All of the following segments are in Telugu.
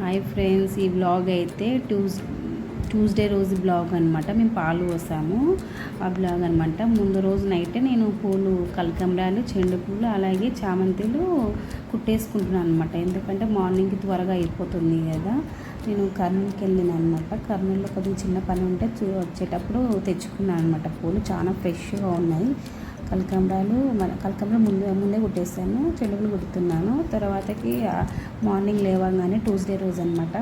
హాయ్ ఫ్రెండ్స్ ఈ బ్లాగ్ అయితే ట్యూస్ ట్యూస్డే రోజు బ్లాగ్ అనమాట మేము పాలు పోసాము. ఆ బ్లాగ్ అనమాట ముందు రోజు నైటే నేను పూలు కలకంబరాలు చెండు పూలు అలాగే చామంతిలు కుట్టేసుకుంటున్నాను అనమాట ఎందుకంటే మార్నింగ్కి త్వరగా అయిపోతుంది కదా. నేను కర్నూలుకి వెళ్ళిన అనమాట కర్నూలులో కొద్దిగా చిన్న పని ఉంటే వచ్చేటప్పుడు తెచ్చుకున్నాను అనమాట పూలు. చాలా ఫ్రెష్గా ఉన్నాయి. కలకంబరాలు మన కలకంబరం ముందు ముందే కుట్టేసాను. చెడుగులు కుడుతున్నాను. తర్వాతకి మార్నింగ్ లేవగానే ట్యూస్డే రోజు అనమాట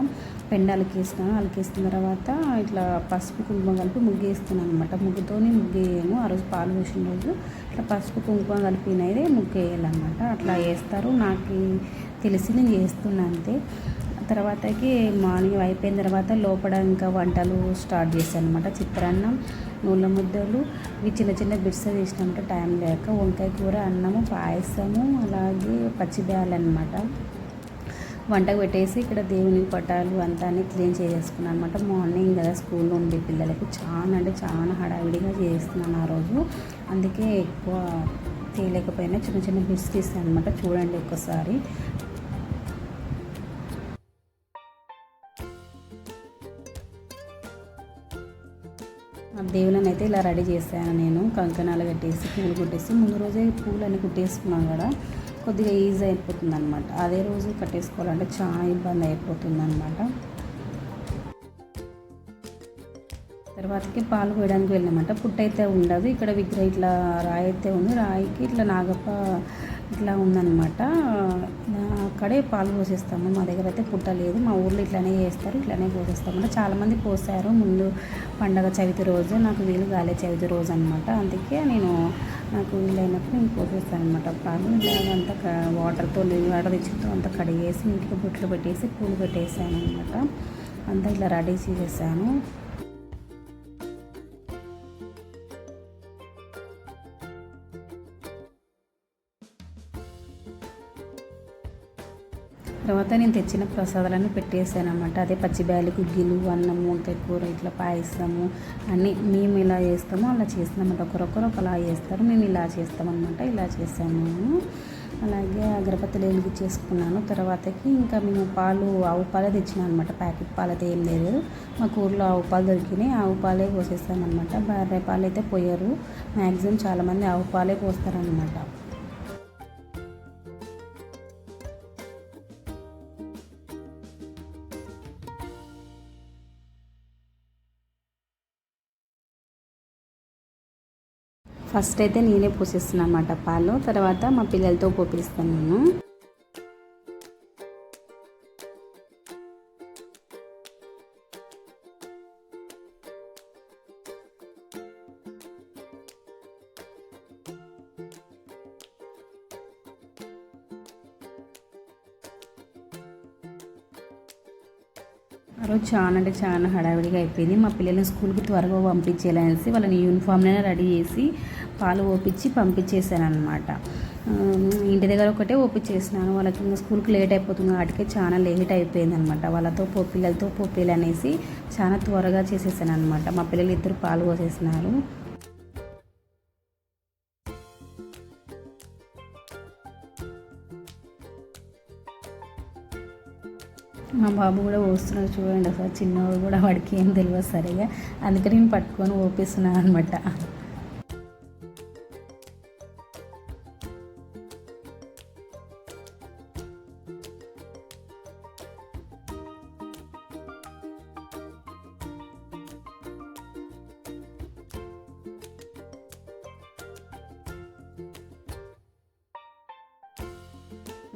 పెండ అలికేసినాను అలికేసిన తర్వాత ఇట్లా పసుపు కుంకుమ కలిపి ముగ్గు వేస్తున్నాను అనమాట ముగ్గుతోని ముగ్గు వేయము ఆ రోజు పాలు పోసిన రోజు ఇట్లా పసుపు కుంకుమ కలిపినదే ముగ్గు వేయాలన్నమాట అట్లా వేస్తారు నాకు తెలిసి నేను చేస్తున్నా అంతే. తర్వాతకి మార్నింగ్ అయిపోయిన తర్వాత లోపల ఇంకా వంటలు స్టార్ట్ చేశాను అనమాట చిత్రాన్నం నూనె ముద్దలు ఇవి చిన్న చిన్న బిట్స్ చేసినామంటే టైం లేక వంకాయ కూర అన్నము పాయసము అలాగే పచ్చిబేయాలన్నమాట. అనమాట వంటకు పెట్టేసి ఇక్కడ దేవుని పటాలు అంతా అన్ని క్లీన్ చేసేసుకున్నాను అనమాట మార్నింగ్ కదా స్కూల్లో ఉండే పిల్లలకి చాలా అంటే చాలా హడావిడిగా చేస్తున్నాను ఆ రోజు. అందుకే ఎక్కువ తీయలేకపోయినా చిన్న చిన్న బిడ్స్ తీస్తాను అనమాట చూడండి ఒక్కసారి. ఆ దేవుళ్ళని అయితే ఇలా రెడీ చేశాను నేను. కంకణాలు కట్టేసి పూలు కుట్టేసి. ముందు రోజే పూలన్నీ కుట్టేసుకున్నాను కదా. కొద్దిగా ఈజీ అయిపోతుంది అనమాట అదే రోజు కట్టేసుకోవాలంటే చాలా ఇబ్బంది అయిపోతుంది అనమాట తర్వాతకి పాలు పోయడానికి వెళ్ళామంట. పుట్ట అయితే ఉండదు. ఇక్కడ విగ్రహం ఇట్లా రాయి అయితే ఉంది. రాయికి ఇట్లా నాగప్ప ఇట్లా ఉందన్నమాట. అక్కడే పాలు పోసేస్తాము. మా దగ్గర అయితే పుట్ట లేదు. మా ఊర్లో ఇట్లానే చేస్తారు. ఇట్లానే పోసేస్తామంట. చాలామంది పోసారు. ముందు పండగ చవితి రోజు నాకు వీలు కాలే చవితి రోజు అనమాట అందుకే నేను నాకు వీలైనప్పుడు నేను పోసేస్తాను అనమాట పాలు అంతా వాటర్తో నీళ్ళు వాటర్ తెచ్చుతో అంతా కడిగేసి ఇంటికి బుట్లు పెట్టేసి పూలు పెట్టేసాను అనమాట అంతా ఇలా రెడీ చేసేసాను. తర్వాత నేను తెచ్చిన ప్రసాదాలన్నీ పెట్టేసాను అనమాట అదే పచ్చిబ్యాలు గుగ్గిలు అన్నము వంకాయ కూర ఇట్లా పాయసము అన్నీ మేము ఇలా చేస్తామో అలా చేస్తామన్నమాట. ఒకరొకరు ఒకలా చేస్తారు మేము ఇలా చేస్తామన్నమాట ఇలా చేసాము మేము అలాగే అగరబత్తులు వెలిగి చేసుకున్నాను. తర్వాతకి ఇంకా మేము పాలు ఆవు పాలే తెచ్చినాం అనమాట ప్యాకెట్ పాలు అయితే ఏం లేదు. మాకు ఊర్లో ఆవు పాలు దొరికినాయి. ఆవు పాలే పోసేస్తామన్నమాట. బర్రె పాలు అయితే పోయారు. మ్యాక్సిమం చాలామంది ఆవు పాలే పోస్తారనమాట ఫస్ట్ అయితే నేనే పోసేస్తున్నాను అనమాట పాలు. తర్వాత మా పిల్లలతో పోపిస్తాను నేను. ఆ రోజు చాలా అంటే చాలా హడావిడిగా అయిపోయింది. మా పిల్లల్ని స్కూల్కి త్వరగా పంపించేయాలనేసి వాళ్ళని యూనిఫామ్లోనే రెడీ చేసి పాలు ఓపించి పంపించేసాను అనమాట ఇంటి దగ్గర ఒకటే ఓపించేసినాను. వాళ్ళకి ఇంకా స్కూల్కి లేట్ అయిపోతుంది. వాటికే చాలా లేట్ అయిపోయింది అనమాట వాళ్ళతో పోపిల్లలతో పోపిలు అనేసి చాలా త్వరగా చేసేసాను అనమాట మా పిల్లలు ఇద్దరు పాలు పోసేసినారు. మా బాబు కూడా పోస్తున్నాడు చూడండి అసలు. చిన్నవాడు కూడా వాడికి ఏం తెలియదు సరిగా. అందుకని నేను పట్టుకొని ఓపిస్తున్నాను అనమాట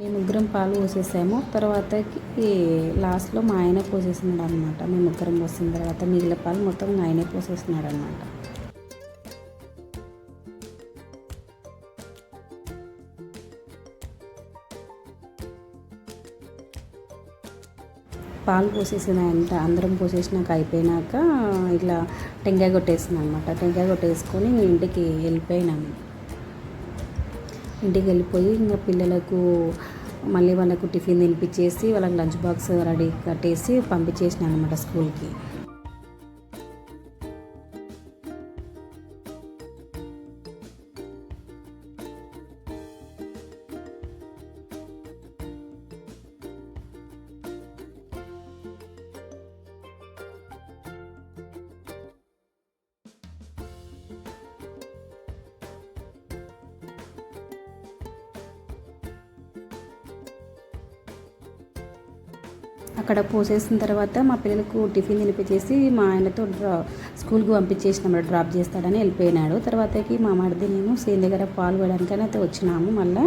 మేము ముగ్గురం పాలు పోసేసాము. తర్వాతకి లాస్ట్లో మా ఆయన పోసేసినాడు అనమాట మేము ముగ్గురం పోసిన తర్వాత మిగిలిన పాలు మొత్తం మా ఆయనే పోసేసినాడు అనమాట పాలు పోసేసిన అంట అందరం పోసేసినాక అయిపోయినాక ఇట్లా టెంకాయ కొట్టేసిన అనమాట టెంకాయ కొట్టేసుకొని ఇంటికి వెళ్ళిపోయినాము ఇంటికి వెళ్ళిపోయి ఇంకా పిల్లలకు మళ్ళీ వాళ్ళకు టిఫిన్ తినిపించేసి వాళ్ళకి లంచ్ బాక్స్ రెడీ కట్టేసి పంపించేసినాను అనమాట స్కూల్కి. అక్కడ పోసేసిన తర్వాత మా పిల్లలకు టిఫిన్ తినిపించేసి మా ఆయనతో డ్రా స్కూల్కి పంపించేసినాము డ్రాప్ చేస్తాడని వెళ్ళిపోయినాడు. తర్వాతకి మా మరిది నేను సేన్ దగ్గర పాలు అయితే వచ్చినాము మళ్ళీ.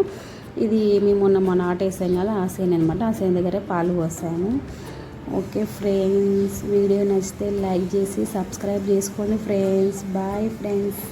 ఇది మేము మొన్న మొన్న ఆట వేసాం కదా ఆ సేన్ అనమాట ఆ సేన్ దగ్గర పాలు పోసాము. ఓకే ఫ్రెండ్స్ వీడియో నచ్చితే లైక్ చేసి సబ్స్క్రైబ్ చేసుకోండి ఫ్రెండ్స్. Bye friends.